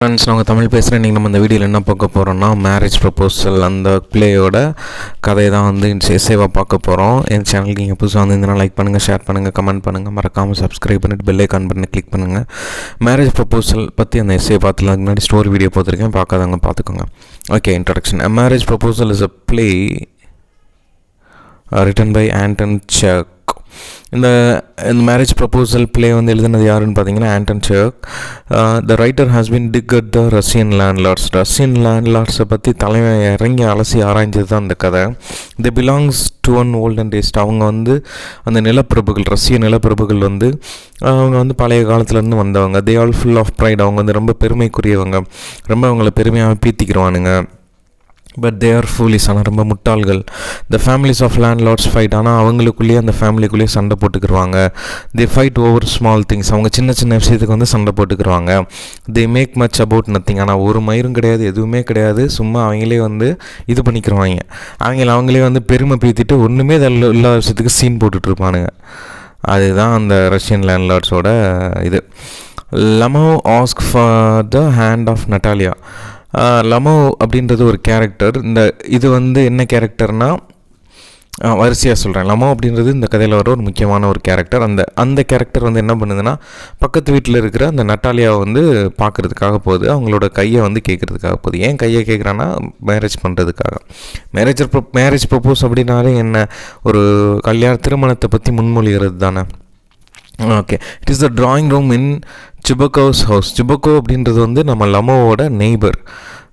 Friends நாங்கள் தமிழ் பேசுகிறேன் இன்றைக்கி நம்ம இந்த வீடியோவில் என்ன பார்க்க போகிறோம்னா மேரேஜ் ப்ரப்போசல் அந்த பிளேயோட கதையை தான் வந்து எஸ்ஏவாக பார்க்க போகிறோம் என் சேனலுக்கு நீங்கள் புதுசாக வந்து லைக் பண்ணுங்கள் ஷேர் பண்ணுங்கள் கமெண்ட் பண்ணுங்கள் மறக்காமல் சப்ஸ்கிரைப் பண்ணிட்டு பெல் ஐக்கான் பண்ணி கிளிக் பண்ணுங்கள் மேரேஜ் ப்ரப்போசல் பற்றி அந்த எஸ்ஏ பார்த்துல அதுக்கு முன்னாடி ஸ்டோரி வீடியோ பார்த்துருக்கேன் பார்க்காதவங்க பார்த்துக்கோங்க. Okay introduction marriage proposal is a play written by Anton Chekhov இந்த இந்த மேரேஜ் ப்ரப்போசல் ப்ளே வந்து எழுதுனது யாருன்னு பார்த்தீங்கன்னா Anton Chekhov the writer has been dig at the Russian landlords Russian லேண்ட்லார்ட்ஸை பற்றி தலைமை இறங்கி அலசி ஆராய்ஞ்சது தான் அந்த கதை the belongs to one old taste அவங்க வந்து அந்த நிலப்பிரபுகள் ரஷ்ய நிலப்பிரபுகள் வந்து அவங்க வந்து பழைய காலத்துலேருந்து வந்தவங்க. They all full of pride அவங்க வந்து ரொம்ப பெருமைக்குரியவங்க. ரொம்ப அவங்கள பெருமையாக பீத்திக்கிறவானுங்க பட் தே ஆர் ஃபூலிஸ் ஆனால் ரொம்ப முட்டாள்கள். The families of landlords fight ஆனால் அவங்களுக்குள்ளேயே அந்த ஃபேமிலிக்குள்ளேயே சண்டை போட்டுக்கிருவாங்க. They fight over small things அவங்க சின்ன சின்ன விஷயத்துக்கு வந்து சண்டை போட்டுக்கிருவாங்க. They make much about nothing ஆனால் ஒரு மயிரும் கிடையாது எதுவுமே கிடையாது. சும்மா அவங்களே வந்து இது பண்ணிக்கிருவாங்க. அவங்கள அவங்களே வந்து பெருமை பீத்திட்டு ஒன்றுமே இல்லாத விஷயத்துக்கு சீன் போட்டுட்ருப்பானுங்க. அதுதான் அந்த ரஷ்யன் லேண்ட்லார்ட்ஸோட இது. Lomov ask for the hand of Natalya Lomov அப்படின்றது ஒரு கேரக்டர் இந்த இது வந்து என்ன கேரக்டர்னால் வரிசையாக சொல்கிறேன் லமோ அப்படின்றது இந்த கதையில் வர ஒரு முக்கியமான ஒரு கேரக்டர் அந்த அந்த கேரக்டர் வந்து என்ன பண்ணுதுன்னா பக்கத்து வீட்டில் இருக்கிற அந்த நட்டாலியாவை வந்து பார்க்குறதுக்காக போகுது. அவங்களோட கையை வந்து கேட்குறதுக்காக போகுது. ஏன் கையை கேட்குறான்னா மேரேஜ் பண்ணுறதுக்காக மேரேஜ் மேரேஜ் ப்ரப்போஸ் அப்படின்னாலே என்ன? ஒரு கல்யாண திருமணத்தை பற்றி முன்மொழிகிறது தானே okay it is the drawing room in Chubukov's house Chubukov அப்படின்றது வந்து நம்ம லமோவோட நெய்பர்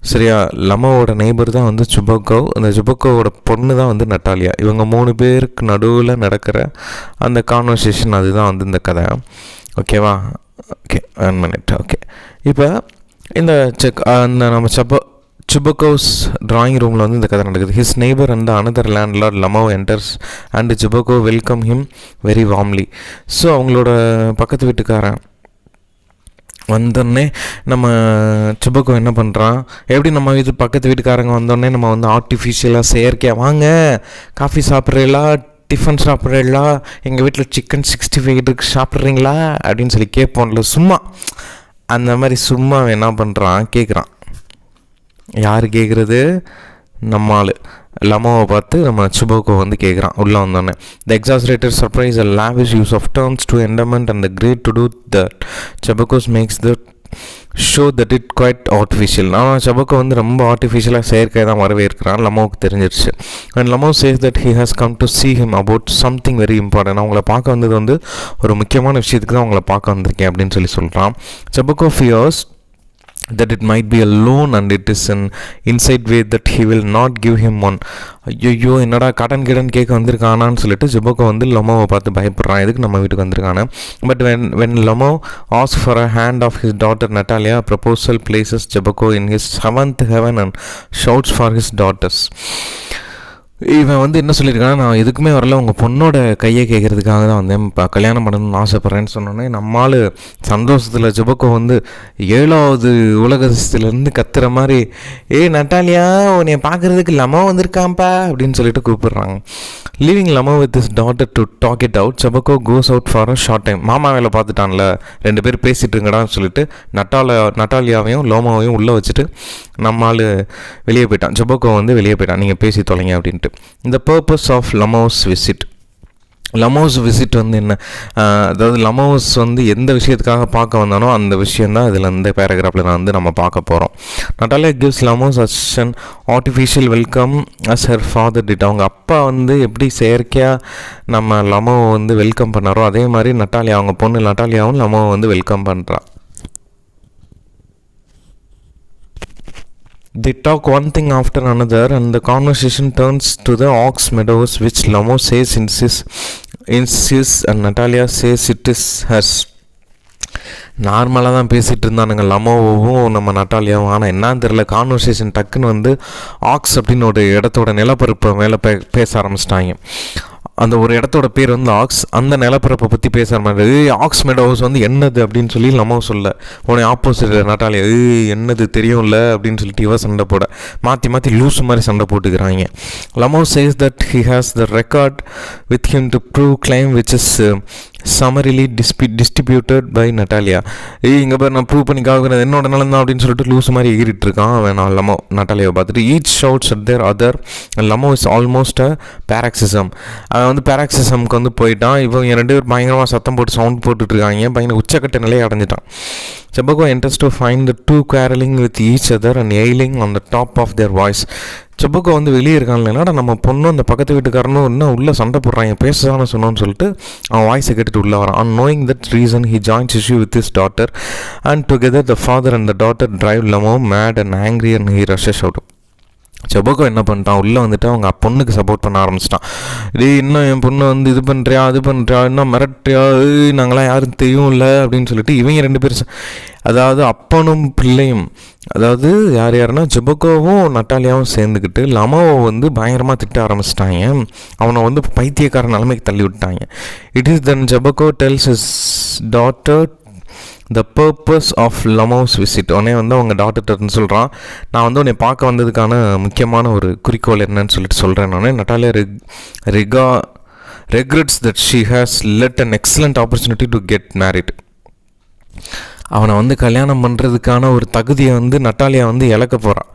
சரியா? லமோவோட நெய்பர் தான் வந்து சுபக்கோ அந்த சுபக்கோவோட பொண்ணு தான் வந்து நட்டாலியா. இவங்க மூணு பேருக்கு நடுவில் நடக்கிற அந்த கான்வர்சேஷன் அதுதான் வந்து இந்த கதை. ஓகேவா ஓகே ஒன் மினிட் ஓகே இப்போ இந்த செக் அந்த நம்ம சப்போ சுபக்கோஸ் ட்ராயிங் ரூமில் வந்து இந்த கதை நடக்குது. His neighbour and another landlord Lomov enters and Chubukov welcome him very warmly so அவங்களோட பக்கத்து வீட்டுக்காரன் வந்தோடனே நம்ம சுபக்கோ என்ன பண்ணுறான் எப்படி நம்ம வீட்டு பக்கத்து வீட்டுக்காரங்க வந்தோடனே நம்ம வந்து ஆர்டிஃபிஷியலாக செயற்கையாக வாங்க காஃபி சாப்பிட்றீங்களா? டிஃபன் சாப்பிட்றீங்களா? எங்கள் வீட்டில் சிக்கன் சிக்ஸ்டி ஃபைவ் இருக்கு சாப்பிட்றீங்களா? அப்படின்னு சொல்லி கேட்போம்ல சும்மா. அந்த மாதிரி சும்மா என்ன பண்ணுறான் கேட்குறான் யார் கேட்குறது நம்ம ஆள் லமோவை பார்த்து நம்ம சுபோக்கோ வந்து கேட்குறான் உள்ளே வந்தோடனே the exaggerated surprise a lavish use of terms to endearment and the great to do that Chubukov makes the show that it quite artificial ஆனால் சபக்கோ வந்து ரொம்ப ஆர்டிஃபிஷியலாக செயற்கை தான் வரவேற்கிறான். லமோவுக்கு தெரிஞ்சிருச்சு. And Lomov says that he has come to see him about something very important அவங்கள பார்க்க வந்தது வந்து ஒரு முக்கியமான விஷயத்துக்கு தான் அவங்கள பார்க்க வந்திருக்கேன் அப்படின்னு சொல்லி சொல்கிறான் Chubukov fears that it might be loan and and it is an inside way that he will not give him one. ஐயோ என்னடா கடன் கிடன் கேட்க வந்திருக்கானான்னு சொல்லிட்டு ஜிபோக்கோ வந்து லொமோவை பார்த்து பயப்படுறான். எதுக்கு நம்ம வீட்டுக்கு வந்திருக்கானு but when when Lomov as for a hand of his daughter Natalya proposal places Chubukov in his seventh heaven and shouts for his daughters இவன் வந்து என்ன சொல்லியிருக்கான்னா நான் எதுக்குமே வரல உங்கள் பொண்ணோட கையை கேட்குறதுக்காக தான் வந்தேன். இப்போ கல்யாணம் பண்ணணும்னு ஆசைப்பட்றேன்னு சொன்னோன்னே நம்மால் சந்தோஷத்தில் ஜுபக்கோ வந்து ஏழாவது உலகத்துலேருந்து கத்துற மாதிரி ஏ நட்டாலியா உன்னை பார்க்குறதுக்கு லமோ வந்திருக்காம்ப்பா அப்படின்னு சொல்லிட்டு கூப்பிடுறாங்க. Leaving Lomov with his daughter to talk it out Chubukov goes out for a short time மாமா வேலை பார்த்துட்டான்ல ரெண்டு பேர் பேசிகிட்டு இருங்கடான்னு சொல்லிட்டு நட்டால நட்டாலியாவையும் லோமாவையும் உள்ளே வச்சுட்டு நம்மால் வெளியே போயிட்டான். செபக்கோ வந்து வெளியே போயிட்டான். நீங்கள் பேசி தொலைங்க அப்படின்ட்டு. இந்த purpose of Lomov's visit Lomov's visit வந்து என்ன? அதாவது லமோஸ் வந்து எந்த விஷயத்துக்காக பார்க்க வந்தானோ அந்த விஷயந்தான் இதில் இந்த பேராகிராஃபில் நான் வந்து நம்ம பார்க்க போகிறோம் Natalya gives Lomov's as an artificial welcome as her father did அவங்க அப்பா வந்து எப்படி செயற்கையாக நம்ம லமோவை வந்து வெல்கம் பண்ணாரோ அதே மாதிரி நட்டாலியா அவங்க பொண்ணு நட்டாலியாவும் லமோவை வந்து வெல்கம் பண்ணுறா They talk one thing after another, and the conversation turns to the ox meadows, which Lamo says insists, insists, and Natalia says it is hers. நார்மலாக தான் பேசிகிட்டு இருந்தானுங்க லமோவும் நம்ம நட்டாலியாவும் ஆனால் என்னன்னு தெரில கான்வர்சேஷன் டக்குன்னு வந்து ஆக்ஸ் அப்படின்னு ஒரு இடத்தோட நிலப்பரப்பை மேலே பே பேச ஆரம்பிச்சிட்டாங்க அந்த ஒரு இடத்தோட பேர் வந்து ஆக்ஸ். அந்த நிலப்பரப்பை பற்றி பேசுகிற மாதிரி ஆக்ஸ் மெடோஸ் வந்து என்னது அப்படின்னு சொல்லி நம்ம சொல்ல. உடனே ஆப்போசிட் நட்டாலியா ஏய் என்னது தெரியும்ல அப்படின்னு சொல்லிட்டு இவ சண்டை போட. மாற்றி மாற்றி லூஸ் மாதிரி சண்டை போட்டுக்கிறாங்க. Lomov says that he has the record with him to prove claim which is summarily dis distributed by Natalya ஏய் இங்கே பாரு நான் ப்ரூவ் பண்ணி காக்குறது என்னோட நிலம் தான் அப்படின்னு சொல்லிட்டு லூஸ் மாதிரி ஏறிட்டு இருக்கான் அவன் நான் லமோ நட்டாலியாவை பார்த்துட்டு. Each shouts at their other Lomov is almost a paroxysm அவன் வந்து பேராக்சிசம்க்கு வந்து போயிட்டான். இவங்க ரெண்டு பேர் பயங்கரமாக சத்தம் போட்டு சவுண்ட் போட்டுட்டு இருக்காங்க பயங்கர உச்சக்கட்ட நிலையை அடைஞ்சிட்டான். Chubukov interest to find the two quarrelling with each other and yelling on the top of their voice Chubukov வந்து வெளியே இருக்கான்ல என்னடா நம்ம பொண்ணும் அந்த பக்கத்து வீட்டுக்காரனும் இன்னும் உள்ளே சண்டை போடுறாங்க பேசதானே சொன்னோன்னு சொல்லிட்டு அவன் வாய்ஸை கேட்டுட்டு உள்ளே வரான். And knowing that reason he joins issue with his daughter and together the father and the daughter drive Lomov mad and angry and he rushes out Chubukov என்ன பண்ணிட்டான்? உள்ளே வந்துட்டு அவங்க பொண்ணுக்கு சப்போர்ட் பண்ண ஆரம்பிச்சிட்டான். டேய் இன்னும் என் பொண்ணு வந்து இது பண்ணுறியா அது பண்ணுறியா இன்னும் மிரட்டியா? நாங்களாம் யாரும் தெரியும் இல்லை அப்படின்னு சொல்லிட்டு இவங்க ரெண்டு பேரும் அதாவது அப்பனும் பிள்ளையும் அதாவது யார் யாருன்னா ஜெபக்கோவும் நட்டாலியாவும் சேர்ந்துக்கிட்டு லமாவை வந்து பயங்கரமாக திட்ட ஆரம்பிச்சிட்டாங்க. அவனை வந்து பைத்தியக்கார நிலைமைக்கு தள்ளி விட்டாங்க. It is then Chubukov tells his daughter the purpose of Lomov's visit உடனே வந்து அவங்க டாக்டர்கிட்ட சொல்கிறான் நான் வந்து உன்னை பார்க்க வந்ததுக்கான முக்கியமான ஒரு குறிக்கோள் என்னன்னு சொல்லிட்டு சொல்கிறேன் நான். Natalya re re regrets that she has let an excellent opportunity to get married அவனை வந்து கல்யாணம் பண்ணுறதுக்கான ஒரு தகுதியை வந்து நட்டாலியா வந்து இழக்க போகிறான்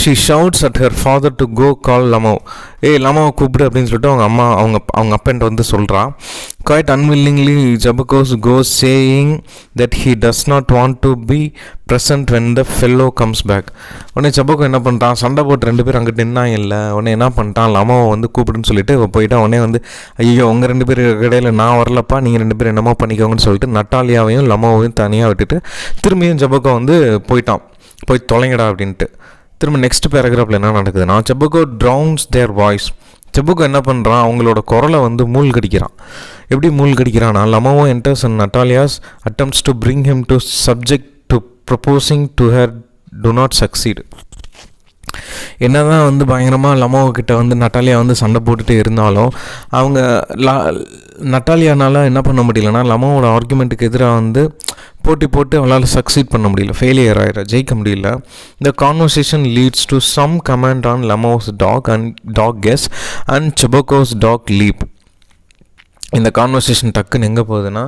she shouts at her father to go call Lomov ஏய் லமாவை கூப்பிடு அப்படின்னு சொல்லிட்டு அவங்க அம்மா அவங்க அவங்க அப்பன்ட்ட வந்து சொல்கிறான் quite unwillingly Chubukov's go saying that he does not want to be present when the fellow comes back உடனே ஜபகோ என்ன பண்ணிட்டான் சண்டை போட்டு ரெண்டு பேரும் அங்கிட்டு நின்னாங்க இல்லை. உடனே என்ன பண்ணிட்டான் லமாவை வந்து கூப்பிடுன்னு சொல்லிட்டு இவன் போயிட்டான். உடனே வந்து ஐயோ உங்கள் ரெண்டு பேர் இடையில நான் வரலப்பா. நீங்கள் ரெண்டு பேரும் என்னமோ பண்ணிக்கோங்கன்னு சொல்லிட்டு நட்டாலியாவையும் லமாவையும் தனியாக விட்டுட்டு திரும்பியும் ஜபகோ வந்து போயிட்டான். போய் தொலைங்கடா அப்படின்ட்டு. திரும்ப நெக்ஸ்ட் பேராகிராஃபில் என்ன நடக்குதுன்னா செபகோ ட்ரவுன்ஸ் தேர் வாய்ஸ் செபுக்கு என்ன பண்ணுறான் அவங்களோட குரலை வந்து மூழ்கடிக்கிறான். எப்படி மூழ்கடிக்கிறான்னா Lomov enters and Natalya's attempts to bring him to subject to proposing to her to not succeed என்ன தான் வந்து பயங்கரமாக லமோ கிட்ட வந்து நட்டாலியா வந்து சண்டை போட்டுட்டு இருந்தாலும் அவங்க லா நட்டாலியானால என்ன பண்ண முடியலன்னா லமோவோட ஆர்குமெண்ட்டுக்கு எதிராக வந்து போட்டி போட்டு அவளால் சக்சீட் பண்ண முடியல. ஃபெயிலியர் ஆகிற ஜெயிக்க முடியல. இந்த conversation leads to some comment on Lomov's dog and dog guess and Chubukov's dog leap இந்த கான்வர்சேஷன் டக்குன்னு எங்கே போகுதுன்னா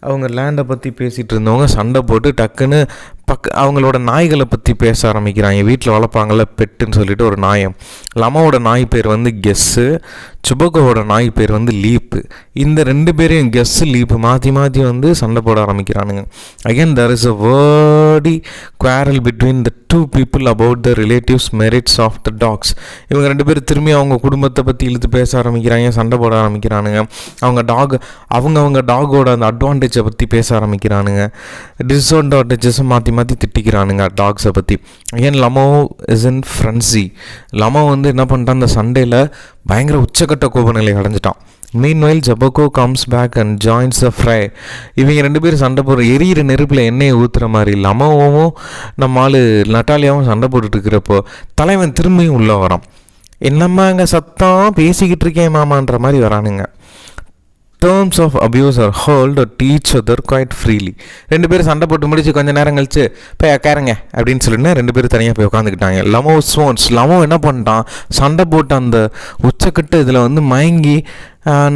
அவங்க லேண்டை பற்றி பேசிகிட்டு இருந்தவங்க சண்டை போட்டு டக்குன்னு பக்க அவங்களோட நாய்களை பற்றி பேச ஆரம்பிக்கிறாங்க. வீட்டில் வளர்ப்பாங்கள்ல பெட்டுன்னு சொல்லிட்டு ஒரு நாயம் லமாவோட நாய் பேர் வந்து கெஸ்ஸு. சுபகோவோட நாய் பேர் வந்து லீப்பு. இந்த ரெண்டு பேரையும் கெஸ்ஸு லீப்பு மாற்றி மாற்றி வந்து சண்டை போட ஆரம்பிக்கிறானுங்க. Again there is a wordy quarrel between the two people about the relatives merits of the dogs இவங்க ரெண்டு பேரும் திரும்பி அவங்க குடும்பத்தை பற்றி இழுத்து பேச ஆரம்பிக்கிறாங்க சண்டை போட ஆரம்பிக்கிறானுங்க. அவங்க டாக் அவங்க அவங்க டாகோட அந்த அட்வான்டேஜை பற்றி பேச ஆரம்பிக்கிறானுங்க. டிஸ்அட்வான்டேஜஸும் மாற்றி மாதிரி திட்டிக்கிறானுங்க டாக்ஸை பற்றி ஏன் லமோ இஸ் இன் ஃப்ரெண்ட்ஸி லமோ வந்து என்ன பண்ணிட்டான் அந்த சண்டேயில் பயங்கர உச்சக்கட்ட கோபநிலை அடைஞ்சிட்டான். Meanwhile Chubukov comes back and joins the fray இவங்க ரெண்டு பேரும் சண்டை போடுற எரியிற நெருப்பில் எண்ணெயை ஊற்றுற மாதிரி. லமோவும் நம்ம ஆள் நட்டாலியாவும் சண்டை போட்டுட்டு இருக்கிறப்போ தலைவன் திரும்பியும் உள்ளே வரான். என்னம்மா அங்கே சத்தம்? பேசிக்கிட்டு இருக்கேன் மாமான்ற மாதிரி வரானுங்க. Terms of abuse are hurled each other quite freely ரெண்டு பேரும் சண்டை போட்டு முடிச்சு கொஞ்சம் நேரம் கழிச்சு போய் உட்காருங்க அப்படின்னு சொல்லிட்டு ரெண்டு பேரும் தனியாக போய் உட்காந்துக்கிட்டாங்க லமோ ஸ்வோன்ஸ் லமோ என்ன பண்ணிட்டான்? சண்டை போட்டு அந்த உச்சக்கட்டு இதில் வந்து மயங்கி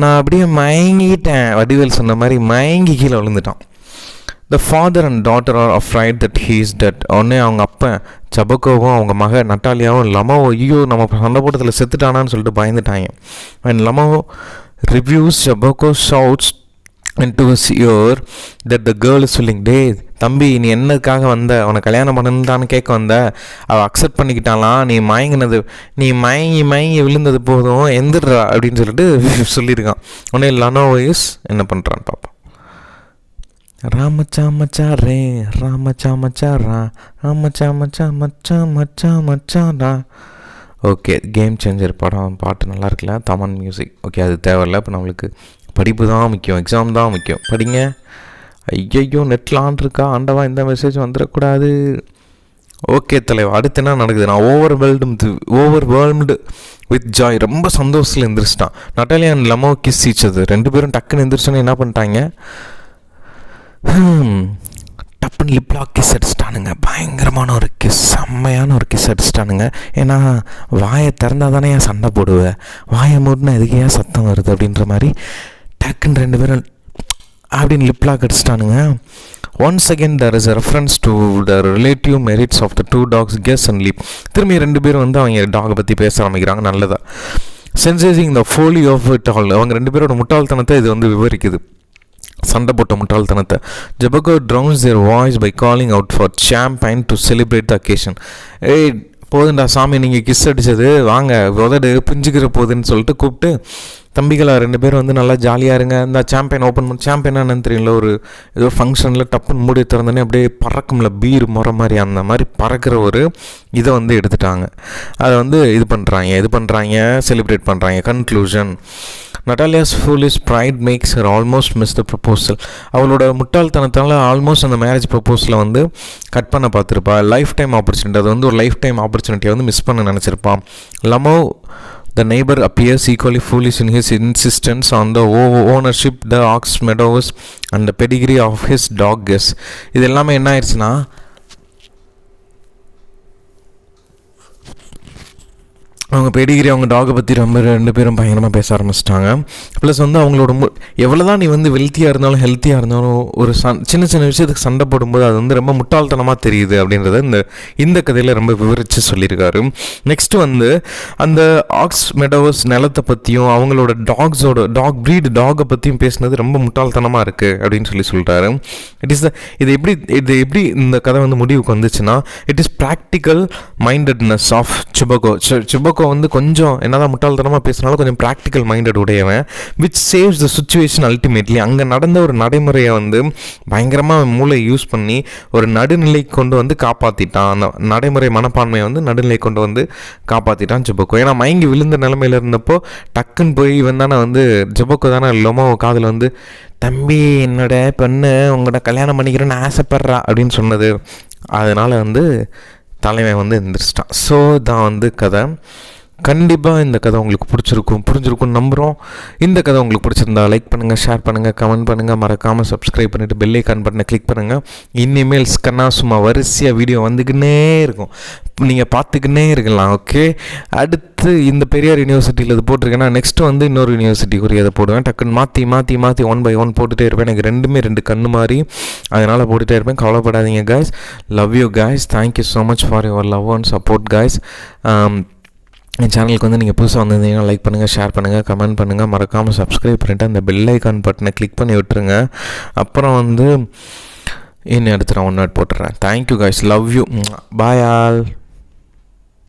நான் அப்படியே மயங்கிட்டேன் வடிவேல் சொன்ன மாதிரி மயங்கி கீழே விழுந்துட்டான். The father and daughter are afraid that he's dead உடனே அவங்க அப்பன் ஜபக்கோவும் அவங்க மக நட்டாலியாவும் லமோ ஐயோ நம்ம சண்டை போட்டதில் செத்துட்டானான்னு சொல்லிட்டு பயந்துட்டாங்க. And Lomov revives Chubukov shouts and to sure that the girl is is டே தம்பி நீ என்னதுக்காக வந்த? அவனை கல்யாணம் பண்ணணுன்னு கேட்க வந்த? அவள் அக்செப்ட் பண்ணிக்கிட்டாலாம் நீ மயங்கினது நீ மயங்கி மயங்கி விழுந்தது போதும் எந்திரா அப்படின்னு சொல்லிட்டு சொல்லியிருக்கான். உடனே லனோ வயஸ் என்ன பண்ணுறான்னு பார்ப்போம் ராமச்சா மச்சா ரே ராமச்சா மச்சா ரா ராமச்சா மச்சா மச்சா மச்சா மச்சா ரா ஓகே கேம் சேஞ்சர் படம் பாட்டு நல்லா இருக்குல்ல? தமன் மியூசிக் ஓகே அது தேவையில்ல. இப்போ நம்மளுக்கு படிப்பு தான் முக்கியம் எக்ஸாம் தான் முக்கியம். படிங்க. ஐயையோ நெட்டில் ஆன் இருக்கா? ஆண்டவா இந்த மெசேஜ் வந்துடக்கூடாது. ஓகே தலைவா அடுத்து என்ன நடக்குது? நான் over world over world with joy ரொம்ப சந்தோஷத்தில் எந்திரிச்சிட்டான். நட்டாலி அண்ட் லமோ கிஸ் சீச்சது ரெண்டு பேரும் டக்குன்னு எந்திரிச்சோன்னே என்ன பண்ணிட்டாங்க? Hmm. டப்புன்னு லிப்லாக் கிஸ் அடிச்சிட்டானுங்க. பயங்கரமான ஒரு கிஸ் செம்மையான ஒரு கிஸ் அடிச்சிட்டானுங்க. ஏன்னா வாயை திறந்தா தானே ஏன் சண்டை போடுவேன் வாயை மூடினா எதுக்கு ஏன் சத்தம் வருது அப்படின்ற மாதிரி டக்குன்னு ரெண்டு பேரும் அப்படின்னு lip lock அடிச்சிட்டானுங்க. Once again there is reference to the relative merits of the two dogs guess and leap திரும்பி ரெண்டு பேரும் வந்து அவங்க டாகை பற்றி பேச ஆரம்பிக்கிறாங்க. நல்லதாக sensing the folly of it all அவங்க ரெண்டு பேரோட முட்டாள்தனத்தை இது வந்து விவரிக்குது. சண்டை போட்ட முட்டாள்தனத்தை. Chubukov drowns their voice by calling out for champagne to celebrate the occasion ஏய் போதுண்டா சாமி நீங்கள் கிஸ் அடிச்சது. வாங்க உதடு பிஞ்சுக்கிற போகுதுன்னு சொல்லிட்டு கூப்பிட்டு தம்பிகளாக ரெண்டு பேரும் வந்து நல்லா ஜாலியாக இருங்க. இந்த சாம்பியன் ஓப்பன் பண்ணி சாம்பியன் என்னன்னு தெரியல. ஒரு ஏதோ ஃபங்க்ஷனில் டப்புன்னு மூடி திறந்தோடனே அப்படியே பறக்கும்ல பீர் முறை மாதிரி அந்த மாதிரி பறக்கிற ஒரு இதை வந்து எடுத்துட்டாங்க. அதை வந்து இது பண்ணுறாங்க இது பண்ணுறாங்க செலிப்ரேட் பண்ணுறாங்க conclusion Natalya's foolish pride makes her almost miss the proposal அவளோட முட்டாள்தனத்தால் ஆல்மோஸ்ட் அந்த மேரேஜ் ப்ரப்போசலை வந்து கட் பண்ண பார்த்துருப்பா. லைஃப் டைம் ஆப்பர்ச்சுனிட்டி அது வந்து ஒரு லைஃப் டைம் ஆப்பர்ச்சுனிட்டியை வந்து மிஸ் பண்ண நினச்சிருப்பான் லமோ The neighbor appears equally foolish in his insistence on the ownership, the ox meadows, and the pedigree of his dog guess. இது எல்லாமே என்ன ஆயிடுச்சுன்னா அவங்க பெடிகிரி அவங்க டாகை பற்றி ரொம்ப ரெண்டு பேரும் பயங்கரமாக பேச ஆரம்பிச்சிட்டாங்க. ப்ளஸ் வந்து அவங்களோட மு எவ்வளோ தான் நீ வந்து வெல்த்தியாக இருந்தாலும் ஹெல்த்தியாக இருந்தாலும் ஒரு சன் சின்ன சின்ன விஷயத்துக்கு சண்டை போடும்போது அது வந்து ரொம்ப முட்டாள்தனமாக தெரியுது அப்படின்றத இந்த இந்த கதையில் ரொம்ப விவரித்து சொல்லியிருக்காரு. நெக்ஸ்ட் வந்து அந்த ஆக்ஸ் மெடோஸ் நிலத்தை பற்றியும் அவங்களோட டாக்ஸோட டாக் ப்ரீட் டாகை பற்றியும் பேசினது ரொம்ப முட்டாள்தனமாக இருக்குது அப்படின்னு சொல்லி சொல்லிட்டாரு இட் இஸ் த இது எப்படி இது எப்படி இந்த கதை வந்து முடிவுக்கு வந்துச்சுன்னா it is practical mindedness of Chubukov Chubukov வந்து கொஞ்சம் என்னதான் முட்டாள்தனமாக பேசினாலும் கொஞ்சம் ப்ராக்டிக்கல் மைண்டட் உடையவன் which saves the situation ultimately அங்கே நடந்த ஒரு நடைமுறையை வந்து பயங்கரமாக மூளை யூஸ் பண்ணி ஒரு நடுநிலை கொண்டு வந்து காப்பாற்றிட்டான் அந்த நடைமுறை மனப்பான்மையை வந்து நடுநிலை கொண்டு வந்து காப்பாற்றிட்டான் ஜுபக்கோ ஏன்னா மயங்கி விழுந்த நிலமையில இருந்தப்போ டக்குன்னு போய் இவன் தானே வந்து ஜுபக்கோ தானே லொமோ காதில் வந்து தம்பி என்னோட பெண்ணு உங்களோட கல்யாணம் பண்ணிக்கிறேன்னு ஆசைப்படுறா அப்படின்னு சொன்னது. அதனால் வந்து தலைவன் வந்து எந்திரிச்சிட்டான். ஸோ தான் வந்து கதை. கண்டிப்பாக இந்த கதை உங்களுக்கு பிடிச்சிருக்கும் புரிஞ்சிருக்கும்னு நம்புகிறோம் இந்த கதை உங்களுக்கு பிடிச்சிருந்தா லைக் பண்ணுங்கள் ஷேர் பண்ணுங்கள் கமெண்ட் பண்ணுங்கள் மறக்காமல் சப்ஸ்கிரைப் பண்ணிவிட்டு பெல் ஐக்கான் பட்டனை கிளிக் பண்ணுங்கள் இனிமேல் ஸ்கன்னா சும்மா வரிசையாக வீடியோ வந்துக்கினே இருக்கும். நீங்கள் பார்த்துக்கினே இருக்கலாம் ஓகே அடுத்து இந்த பெரியார் யூனிவர்சிட்டியில் இது போட்டிருக்கேன்னா நெக்ஸ்ட்டு வந்து இன்னொரு யூனிவர்சிட்டிக்குரிய அதை போடுவேன். டக்குன்னு மாற்றி மாற்றி மாற்றி ஒன் பை ஒன் போட்டுகிட்டே இருப்பேன். எனக்கு ரெண்டுமே ரெண்டு கண்ணு மாதிரி அதனால் போட்டுகிட்டே இருப்பேன். கவலைப்படாதீங்க guys love you guys thank you so much for your love and support guys என் சேனலுக்கு வந்து நீங்கள் புதுசாக வந்திருந்தீங்கன்னா லைக் பண்ணுங்கள் ஷேர் பண்ணுங்கள் கமெண்ட் பண்ணுங்கள் மறக்காமல் சப்ஸ்கிரைப் பண்ணிவிட்டு அந்த பெல் ஐக்கான் பட்டனை கிளிக் பண்ணி விட்டுருங்க. அப்புறம் வந்து இன்னும் அடுத்து நான் ஒன் நாட் போட்டுறேன் thank you guys love you bye all